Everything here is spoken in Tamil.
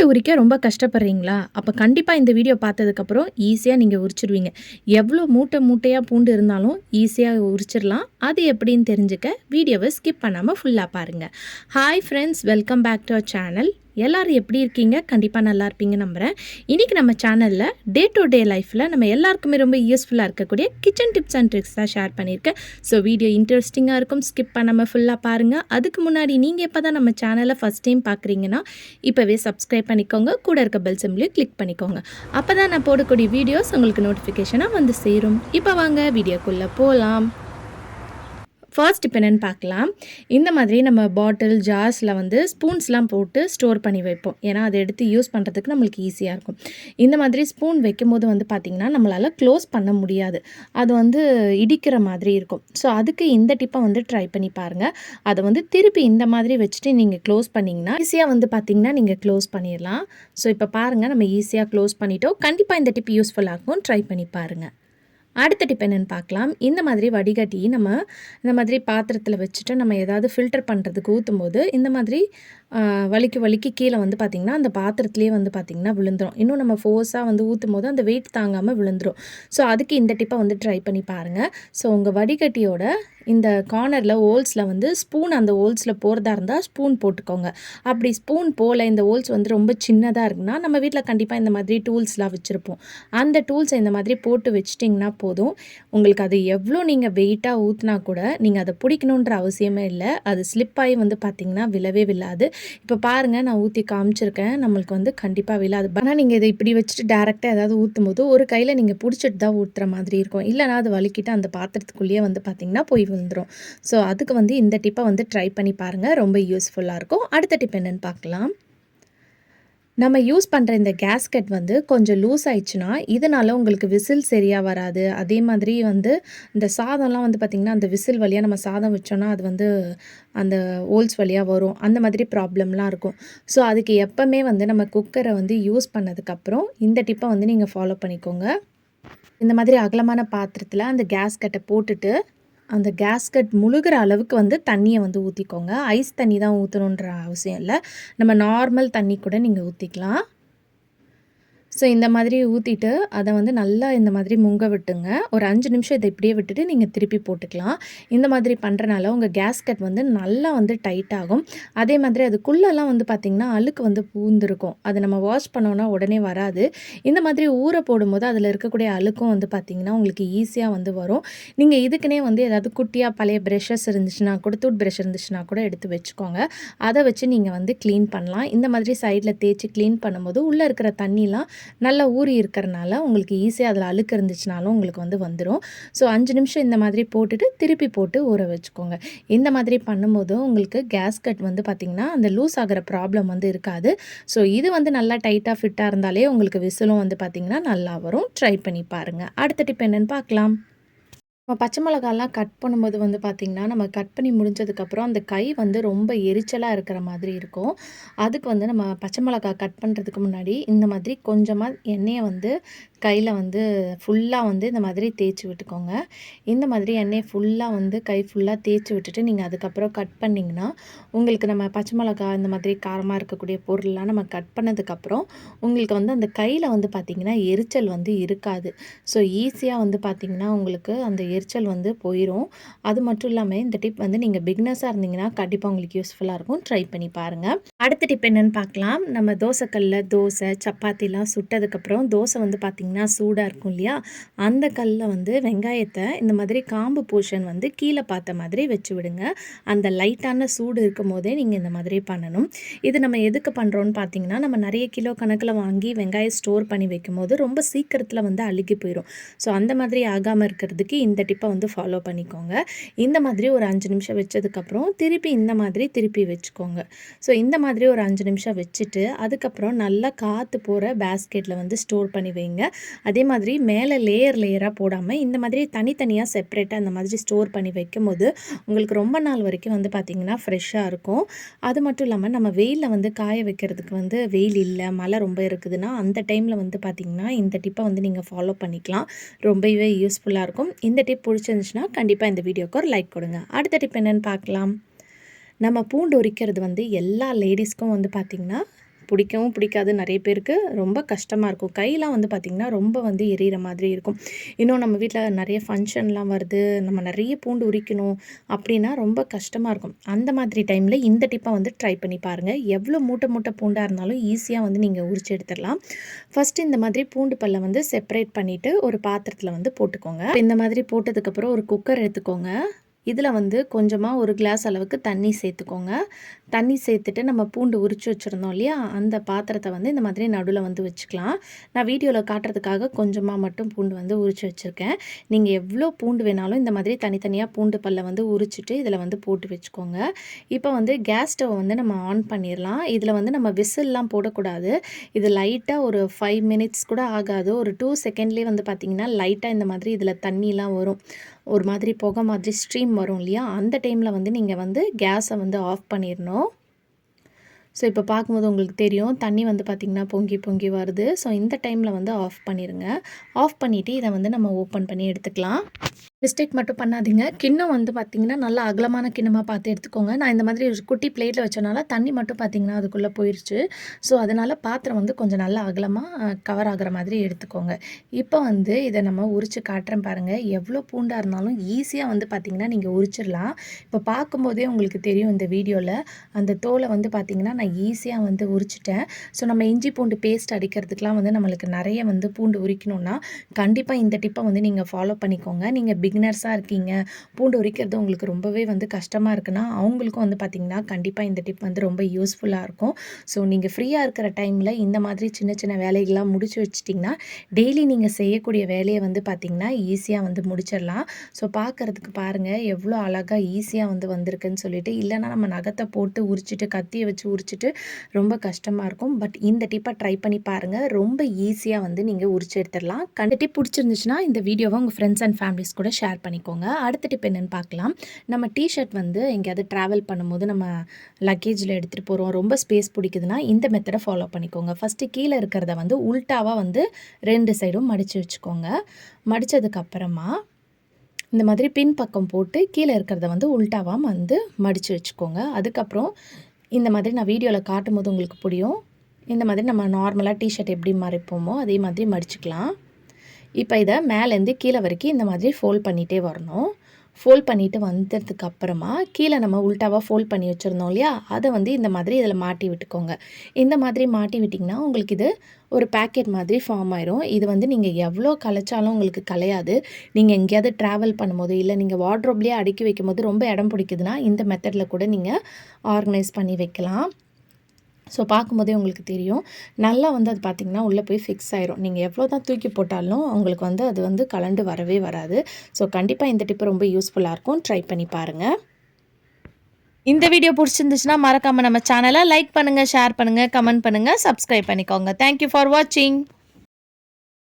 பூண்டு உரிக்க ரொம்ப கஷ்டப்படுறீங்களா? அப்போ கண்டிப்பாக இந்த வீடியோ பார்த்ததுக்கப்புறம் ஈஸியாக நீங்கள் உரிச்சிடுவீங்க எவ்வளோ மூட்டை மூட்டையாக பூண்டு இருந்தாலும் ஈஸியாக உரிச்சிடலாம். அது எப்படின்னு தெரிஞ்சுக்க வீடியோவை ஸ்கிப் பண்ணாமல் ஃபுல்லாக பாருங்கள் hi friends welcome back to our channel எல்லோரும் எப்படி இருக்கீங்க? கண்டிப்பாக நல்லா இருப்பீங்க நம்புகிறேன் இன்றைக்கி நம்ம சேனலில் டே டு டே லைஃப்பில் நம்ம எல்லாருக்குமே ரொம்ப யூஸ்ஃபுல்லாக இருக்கக்கூடிய கிச்சன் டிப்ஸ் அண்ட் ட்ரிக்ஸ் தான் ஷேர் பண்ணியிருக்கேன். ஸோ வீடியோ இன்ட்ரெஸ்டிங்காக இருக்கும். ஸ்கிப் பண்ணாமல் ஃபுல்லாக பாருங்கள் அதுக்கு முன்னாடி நீங்கள் எப்போ தான் நம்ம சேனலை ஃபஸ்ட் டைம் பார்க்குறீங்கன்னா இப்போவே சப்ஸ்கிரைப் பண்ணிக்கோங்க. கூட இருக்க பெல் சிம்லையும் கிளிக் பண்ணிக்கோங்க. அப்போ தான் நான் போடக்கூடிய வீடியோஸ் உங்களுக்கு நோட்டிஃபிகேஷனாக வந்து சேரும். இப்போ வாங்க வீடியோக்குள்ளே போகலாம் ஃபர்ஸ்ட் இப்போ என்னென்னு பார்க்கலாம். இந்த மாதிரி நம்ம பாட்டில் ஜார்ஸில் வந்து ஸ்பூன்ஸ்லாம் போட்டு ஸ்டோர் பண்ணி வைப்போம். ஏன்னா அதை எடுத்து யூஸ் பண்ணுறதுக்கு நம்மளுக்கு ஈஸியாக இருக்கும். இந்த மாதிரி ஸ்பூன் வைக்கும்போது வந்து பார்த்திங்கன்னா நம்மளால் க்ளோஸ் பண்ண முடியாது. அது வந்து இடிக்கிற மாதிரி இருக்கும். ஸோ அதுக்கு இந்த டிப்பை வந்து ட்ரை பண்ணி பாருங்கள் அதை வந்து திருப்பி இந்த மாதிரி வச்சுட்டு நீங்கள் க்ளோஸ் பண்ணிங்கன்னா ஈஸியாக வந்து பார்த்திங்கன்னா நீங்கள் க்ளோஸ் பண்ணிடலாம். ஸோ இப்போ பாருங்கள் நம்ம ஈஸியாக க்ளோஸ் பண்ணிட்டோம். கண்டிப்பாக இந்த டிப் யூஸ்ஃபுல்லாக இருக்கும் ட்ரை பண்ணி பாருங்கள் அடுத்த டிப் என்னென்னு பார்க்கலாம். இந்த மாதிரி வடிகட்டி நம்ம இந்த மாதிரி பாத்திரத்தில் வச்சுட்டு நம்ம ஏதாவது ஃபில்டர் பண்ணுறதுக்கு ஊற்றும் போது இந்த மாதிரி வலிக்கு வலிக்கு கீழே வந்து பார்த்திங்கன்னா அந்த பாத்திரத்துலேயே வந்து பார்த்திங்கன்னா விழுந்துடும் இன்னும் நம்ம ஃபோர்ஸாக வந்து ஊற்றும் போது அந்த வெயிட் தாங்காமல் விழுந்துடும் ஸோ அதுக்கு இந்த டிப்பை வந்து ட்ரை பண்ணி பாருங்கள் ஸோ உங்கள் வடிகட்டியோட இந்த கார்னரில் ஓல்ஸில் வந்து ஸ்பூன் அந்த ஓல்ஸில் போகிறதா இருந்தால் ஸ்பூன் போட்டுக்கோங்க. அப்படி ஸ்பூன் போல் இந்த ஓல்ஸ் வந்து ரொம்ப சின்னதாக இருக்குன்னா நம்ம வீட்டில் கண்டிப்பாக இந்த மாதிரி டூல்ஸ்லாம் வச்சுருப்போம். அந்த டூல்ஸை இந்த மாதிரி போட்டு வச்சிட்டிங்கன்னா போதும். உங்களுக்கு அது எவ்வளோ நீங்கள் வெயிட்டாக ஊற்றினா கூட நீங்கள் அதை பிடிக்கணுன்ற அவசியமே இல்லை. அது ஸ்லிப்பாகி வந்து பார்த்திங்கன்னா விழவே விழாது. இப்போ பாருங்கள் நான் ஊற்றி காமிச்சிருக்கேன். நம்மளுக்கு வந்து கண்டிப்பாக விழாது ஆனால் நீங்கள் இதை இப்படி வச்சுட்டு டேரெக்டாக ஏதாவது ஊற்றும் போது ஒரு கையில் நீங்கள் பிடிச்சிட்டு தான் ஊற்றுற மாதிரி இருக்கும். இல்லைனா அது வலிக்கிட்டு அந்த பாத்திரத்துக்குள்ளேயே வந்து பார்த்திங்கன்னா போய் விழுந்துடும் ஸோ அதுக்கு வந்து இந்த டிப்பை வந்து ட்ரை பண்ணி பாருங்கள் ரொம்ப யூஸ்ஃபுல்லாக இருக்கும். அடுத்த டிப் என்னென்னு பார்க்கலாம். நம்ம யூஸ் பண்ணுற இந்த கேஸ்கட் வந்து கொஞ்சம் லூஸ் ஆயிடுச்சுன்னா இதனால் உங்களுக்கு விசில் சரியாக வராது. அதே மாதிரி வந்து இந்த சாதம்லாம் வந்து பார்த்திங்கன்னா அந்த விசில் வழியாக நம்ம சாதம் வச்சோன்னா அது வந்து அந்த ஓல்ஸ் வழியாக வரும். அந்த மாதிரி ப்ராப்ளம்லாம் இருக்கும். ஸோ அதுக்கு எப்போவுமே வந்து நம்ம குக்கரை வந்து யூஸ் பண்ணதுக்கப்புறம் இந்த டிப்பை வந்து நீங்கள் ஃபாலோ பண்ணிக்கோங்க. இந்த மாதிரி அகலமான பாத்திரத்தில் அந்த கேஸ்கட்டை போட்டுட்டு அந்த கேஸ்கட் முழுகிற அளவுக்கு வந்து தண்ணியை வந்து ஊற்றிக்கோங்க ஐஸ் தண்ணி தான் ஊற்றணுன்ற அவசியம் இல்லை. நம்ம நார்மல் தண்ணி கூட நீங்கள் ஊற்றிக்கலாம் ஸோ இந்த மாதிரி ஊற்றிட்டு அதை வந்து நல்லா இந்த மாதிரி முங்க விட்டுங்க. ஒரு அஞ்சு நிமிஷம் இதை இப்படியே விட்டுட்டு நீங்கள் திருப்பி போட்டுக்கலாம். இந்த மாதிரி பண்ணுறனால உங்கள் கேஸ்கட் வந்து நல்லா வந்து டைட் ஆகும். அதே மாதிரி அதுக்குள்ளெல்லாம் வந்து பார்த்திங்கன்னா அழுக்கு வந்து பூந்துருக்கும். அதை நம்ம வாஷ் பண்ணோன்னா உடனே வராது. இந்த மாதிரி ஊற போடும்போது அதில் இருக்கக்கூடிய அழுக்கும் வந்து பார்த்திங்கன்னா உங்களுக்கு ஈஸியாக வந்து வரும். நீங்கள் இதுக்குன்னே வந்து ஏதாவது குட்டியாக பழைய ப்ரெஷஸ் இருந்துச்சுன்னா கூட டூத் ப்ரெஷ் இருந்துச்சுன்னா கூட எடுத்து வச்சுக்கோங்க. அதை வச்சு நீங்கள் வந்து க்ளீன் பண்ணலாம். இந்த மாதிரி சைடில் தேய்ச்சி க்ளீன் பண்ணும்போது உள்ளே இருக்கிற தண்ணிலாம் நல்லா ஊறி இருக்கிறனால உங்களுக்கு ஈஸியாக அதில் அழுக்கு இருந்துச்சுனாலும் உங்களுக்கு வந்து வந்துடும் ஸோ அஞ்சு நிமிஷம் இந்த மாதிரி போட்டுட்டு திருப்பி போட்டு ஊற வச்சுக்கோங்க. இந்த மாதிரி பண்ணும்போது உங்களுக்கு கேஸ் கட் வந்து பார்த்திங்கன்னா அந்த லூஸ் ஆகிற ப்ராப்ளம் வந்து இருக்காது. ஸோ இது வந்து நல்லா டைட்டாக ஃபிட்டாக இருந்தாலே உங்களுக்கு விசிலும் வந்து பார்த்திங்கன்னா நல்லா வரும். ட்ரை பண்ணி பாருங்கள் அடுத்த டிப் என்னென்னு பார்க்கலாம் நம்ம பச்சை மிளகாலாம் கட் பண்ணும்போது வந்து பார்த்திங்கன்னா நம்ம கட் பண்ணி முடிஞ்சதுக்கப்புறம் அந்த கை வந்து ரொம்ப எரிச்சலாக இருக்கிற மாதிரி இருக்கும். அதுக்கு வந்து நம்ம பச்சை மிளகா கட் பண்ணுறதுக்கு முன்னாடி இந்த மாதிரி கொஞ்சமாக எண்ணெயை வந்து கையில் வந்து ஃபுல்லாக வந்து இந்த மாதிரி தேய்ச்சி விட்டுக்கோங்க. இந்த மாதிரி எண்ணெயை ஃபுல்லாக வந்து கை ஃபுல்லாக தேய்ச்சி விட்டுட்டு நீங்கள் அதுக்கப்புறம் கட் பண்ணிங்கன்னா உங்களுக்கு நம்ம பச்சை மிளகா இந்த மாதிரி காரமாக இருக்கக்கூடிய பொருள்லாம் நம்ம கட் பண்ணதுக்கப்புறம் உங்களுக்கு வந்து அந்த கையில் வந்து பார்த்திங்கன்னா எரிச்சல் வந்து இருக்காது. ஸோ ஈஸியாக வந்து பார்த்திங்கன்னா உங்களுக்கு அந்த எரிச்சல் வந்து போயிடும் அது மட்டும் இல்லாமல் இந்த டிப் வந்து நீங்கள் பிக்னஸாக இருந்தீங்கன்னா கண்டிப்பாக உங்களுக்கு யூஸ்ஃபுல்லாக இருக்கும். ட்ரை பண்ணி பாருங்கள் அடுத்த டிப் என்னென்னு பார்க்கலாம் நம்ம தோசைக்கல்லில் தோசை சப்பாத்திலாம் சுட்டதுக்கப்புறம் தோசை வந்து பார்த்திங்கன்னா சூடாக இருக்கும் இல்லையா? அந்த கல்லில் வந்து வெங்காயத்தை இந்த மாதிரி காம்பு போர்ஷன் வந்து கீழே பார்த்த மாதிரி வச்சு விடுங்க. அந்த லைட்டான சூடு இருக்கும் போதே நீங்கள் இந்த மாதிரி பண்ணணும். இது நம்ம எதுக்கு பண்ணுறோன்னு பார்த்தீங்கன்னா நம்ம நிறைய கிலோ கணக்கில் வாங்கி வெங்காயம் ஸ்டோர் பண்ணி வைக்கும் போது ரொம்ப சீக்கிரத்தில் வந்து அழுகி போயிடும் ஸோ அந்த மாதிரி ஆகாமல் இருக்கிறதுக்கு இந்த டிப்பை வந்து ஃபாலோ பண்ணிக்கோங்க. இந்த மாதிரி ஒரு அஞ்சு நிமிஷம் வச்சதுக்கப்புறம் திருப்பி இந்த மாதிரி திருப்பி வச்சுக்கோங்க. ஸோ இந்த மாதிரி ஒரு அஞ்சு நிமிஷம் வச்சுட்டு அதுக்கப்புறம் நல்லா காற்று போகிற பேஸ்கெட்டில் வந்து ஸ்டோர் பண்ணி வைங்க. அதே மாதிரி மேலே லேயர் லேயராக போடாமல் இந்த மாதிரி தனித்தனியாக செப்ரேட்டாக அந்த மாதிரி ஸ்டோர் பண்ணி வைக்கும் போது உங்களுக்கு ரொம்ப நாள் வரைக்கும் வந்து பார்த்திங்கன்னா ஃப்ரெஷ்ஷாக இருக்கும். அது மட்டும் இல்லாமல் நம்ம வெயிலில் வந்து காய வைக்கிறதுக்கு வந்து வெயில் இல்லை மழை ரொம்ப இருக்குதுன்னா அந்த டைமில் வந்து பார்த்திங்கன்னா இந்த டிப்பை வந்து நீங்கள் ஃபாலோ பண்ணிக்கலாம். ரொம்பவே யூஸ்ஃபுல்லாக இருக்கும். இந்த டிப் பிடிச்சிருந்துச்சுன்னா கண்டிப்பாக இந்த வீடியோக்கு ஒரு லைக் கொடுங்க. அடுத்த டிப் என்னென்னு பார்க்கலாம். நம்ம பூண்டு உரிக்கிறது வந்து எல்லா லேடிஸ்க்கும் வந்து பார்த்திங்கன்னா பிடிக்கவும் பிடிக்காது. நிறைய பேருக்கு ரொம்ப கஷ்டமாக இருக்கும். கையெலாம் வந்து பார்த்திங்கன்னா ரொம்ப வந்து எரியிற மாதிரி இருக்கும். இன்னும் நம்ம வீட்டில் நிறைய ஃபங்க்ஷன்லாம் வருது. நம்ம நிறைய பூண்டு உரிக்கணும் அப்படின்னா ரொம்ப கஷ்டமாக இருக்கும். அந்த மாதிரி டைமில் இந்த டிப்பை வந்து ட்ரை பண்ணி பாருங்கள் எவ்வளோ மூட்டை மூட்டை பூண்டாக இருந்தாலும் ஈஸியாக வந்து நீங்கள் உரிச்சு எடுத்துடலாம். ஃபஸ்ட்டு இந்த மாதிரி பூண்டு பல்லை வந்து செப்பரேட் பண்ணிவிட்டு ஒரு பாத்திரத்தில் வந்து போட்டுக்கோங்க. இந்த மாதிரி போட்டதுக்கப்புறம் ஒரு குக்கர் எடுத்துக்கோங்க. இதில் வந்து கொஞ்சமாக ஒரு கிளாஸ் அளவுக்கு தண்ணி சேர்த்துக்கோங்க. தண்ணி சேர்த்துட்டு நம்ம பூண்டு உரிச்சு வச்சுருந்தோம் இல்லையா? அந்த பாத்திரத்தை வந்து இந்த மாதிரி நடுவில் வந்து வச்சுக்கலாம். நான் வீடியோவில் காட்டுறதுக்காக கொஞ்சமாக மட்டும் பூண்டு வந்து உரிச்சு வச்சுருக்கேன். நீங்கள் எவ்வளோ பூண்டு வேணாலும் இந்த மாதிரி தனித்தனியாக பூண்டு பல்லை வந்து உரிச்சிட்டு இதில் வந்து போட்டு வச்சுக்கோங்க. இப்போ வந்து கேஸ் ஸ்டவ் வந்து நம்ம ஆன் பண்ணிடலாம் இதில் வந்து நம்ம விசில்லாம் போடக்கூடாது. இது லைட்டாக ஒரு ஃபைவ் மினிட்ஸ் கூட ஆகாது. ஒரு டூ செகண்ட்லேயே வந்து பார்த்திங்கன்னா லைட்டாக இந்த மாதிரி இதில் தண்ணிலாம் வரும். ஒரு மாதிரி புகை மாதிரி ஸ்ட்ரீம் வரும் இல்லையா? அந்த டைமில் வந்து நீங்கள் வந்து கேஸை வந்து ஆஃப் பண்ணிடணும் ஸோ இப்போ பார்க்கும்போது உங்களுக்கு தெரியும் தண்ணி வந்து பார்த்திங்கன்னா பொங்கி பொங்கி வருது. ஸோ இந்த டைமில் வந்து ஆஃப் பண்ணிடுங்க ஆஃப் பண்ணிவிட்டு இதை வந்து நம்ம ஓப்பன் பண்ணி எடுத்துக்கலாம். மிஸ்டேக் மட்டும் பண்ணாதீங்க. கிண்ணம் வந்து பார்த்திங்கன்னா நல்லா அகலமான கிண்ணமாக பார்த்து எடுத்துக்கோங்க. நான் இந்த மாதிரி ஒரு குட்டி பிளேட்டில் வச்சனால தண்ணி மட்டும் பார்த்திங்கன்னா அதுக்குள்ளே போயிடுச்சு ஸோ அதனால் பாத்திரம் வந்து கொஞ்சம் நல்லா அகலமாக கவர் ஆகிற மாதிரி எடுத்துக்கோங்க. இப்போ வந்து இதை நம்ம உரித்து காட்டுறேன் பாருங்கள் எவ்வளோ பூண்டாக இருந்தாலும் ஈஸியாக வந்து பார்த்திங்கன்னா நீங்கள் உரிச்சிடலாம். இப்போ பார்க்கும்போதே உங்களுக்கு தெரியும் இந்த வீடியோவில் அந்த தோலை வந்து பார்த்திங்கன்னா நான் ஈஸியாக வந்து உரிச்சிட்டேன். ஸோ நம்ம இஞ்சி பூண்டு பேஸ்ட் அடிக்கிறதுக்கெலாம் வந்து நம்மளுக்கு நிறைய வந்து பூண்டு உரிக்கணும்னா கண்டிப்பாக இந்த டிப்பை வந்து நீங்கள் ஃபாலோ பண்ணிக்கோங்க. நீங்கள் பிகினர்ஸாக இருக்கீங்க. பூண்டு உரிக்கிறது உங்களுக்கு ரொம்பவே வந்து கஷ்டமாக இருக்குன்னா அவங்களுக்கும் வந்து பார்த்திங்கன்னா கண்டிப்பாக இந்த டிப் வந்து ரொம்ப யூஸ்ஃபுல்லாக இருக்கும். ஸோ நீங்கள் ஃப்ரீயாக இருக்கிற டைமில் இந்த மாதிரி சின்ன சின்ன வேலைகள்லாம் முடிச்சு வச்சிட்டிங்கன்னா டெய்லி நீங்கள் செய்யக்கூடிய வேலையை வந்து பார்த்திங்கன்னா ஈஸியாக வந்து முடிச்சிடலாம். ஸோ பார்க்குறதுக்கு பாருங்கள் எவ்வளோ அழகாக ஈஸியாக வந்து வந்திருக்குன்னு சொல்லிட்டு இல்லைனா நம்ம நகத்தை போட்டு உரிச்சிட்டு கத்தியை வச்சு உரிச்சிட்டு ரொம்ப கஷ்டமாக இருக்கும். பட் இந்த டிப்பை ட்ரை பண்ணி பாருங்கள் ரொம்ப ஈஸியாக வந்து நீங்கள் உரிச்சு எடுத்துடலாம். கண்டிப்பாக பிடிச்சிருந்துச்சுன்னா இந்த வீடியோவை உங்கள் ஃப்ரெண்ட்ஸ் அண்ட் ஃபேமிலிஸ் கூட ஷேர் பண்ணிக்கோங்க. அடுத்த டிப் என்னென்னு பார்க்கலாம். நம்ம டிஷர்ட் வந்து எங்கேயாவது ட்ராவல் பண்ணும்போது நம்ம லக்கேஜில் எடுத்துகிட்டு போகிறோம் ரொம்ப ஸ்பேஸ் பிடிக்குதுன்னா இந்த மெத்தடை ஃபாலோ பண்ணிக்கோங்க. ஃபஸ்ட்டு கீழே இருக்கிறத வந்து உல்ட்டாவாக வந்து ரெண்டு சைடும் மடித்து வச்சுக்கோங்க. மடித்ததுக்கப்புறமா இந்த மாதிரி பின் பக்கம் போட்டு கீழே இருக்கிறத வந்து உல்ட்டாவாக வந்து மடித்து வச்சுக்கோங்க. அதுக்கப்புறம் இந்த மாதிரி நான் வீடியோவில் காட்டும் போது உங்களுக்கு புரியும். இந்த மாதிரி நம்ம நார்மலாக டிஷர்ட் எப்படி மறைப்போமோ அதே மாதிரி மடிச்சுக்கலாம். இப்போ இதை மேலேருந்து கீழே வரைக்கும் இந்த மாதிரி ஃபோல்ட் பண்ணிகிட்டே வரணும். ஃபோல்ட் பண்ணிவிட்டு வந்ததுக்கு அப்புறமா கீழே நம்ம உல்ட்டாவாக ஃபோல்ட் பண்ணி வச்சுருந்தோம் இல்லையா? அதை வந்து இந்த மாதிரி இதில் மாட்டி விட்டுக்கோங்க. இந்த மாதிரி மாட்டி விட்டிங்கன்னா உங்களுக்கு இது ஒரு பேக்கெட் மாதிரி ஃபார்ம் ஆயிரும். இது வந்து நீங்கள் எவ்வளோ கலைச்சாலும் உங்களுக்கு கலையாது. நீங்கள் எங்கேயாவது ட்ராவல் பண்ணும்போது இல்லை நீங்கள் வார்ட்ரோப்லேயே அடுக்கி வைக்கும் போது ரொம்ப இடம் பிடிக்குதுன்னா இந்த மெத்தடில் கூட நீங்கள் ஆர்கனைஸ் பண்ணி வைக்கலாம். ஸோ பார்க்கும்போதே உங்களுக்கு தெரியும். நல்லா வந்து அது பார்த்திங்கன்னா உள்ளே போய் ஃபிக்ஸ் ஆயிரும். நீங்கள் எவ்வளோ தான் தூக்கி போட்டாலும் உங்களுக்கு வந்து அது வந்து கலண்டு வரவே வராது. ஸோ கண்டிப்பாக இந்த டிப்பு ரொம்ப யூஸ்ஃபுல்லாக இருக்கும். ட்ரை பண்ணி பாருங்கள் இந்த வீடியோ பிடிச்சிருந்துச்சுன்னா மறக்காமல் நம்ம சேனலை லைக் பண்ணுங்கள் ஷேர் பண்ணுங்கள் கமெண்ட் பண்ணுங்கள் சப்ஸ்கிரைப் பண்ணிக்கோங்க. தேங்க்யூ ஃபார் வாட்சிங்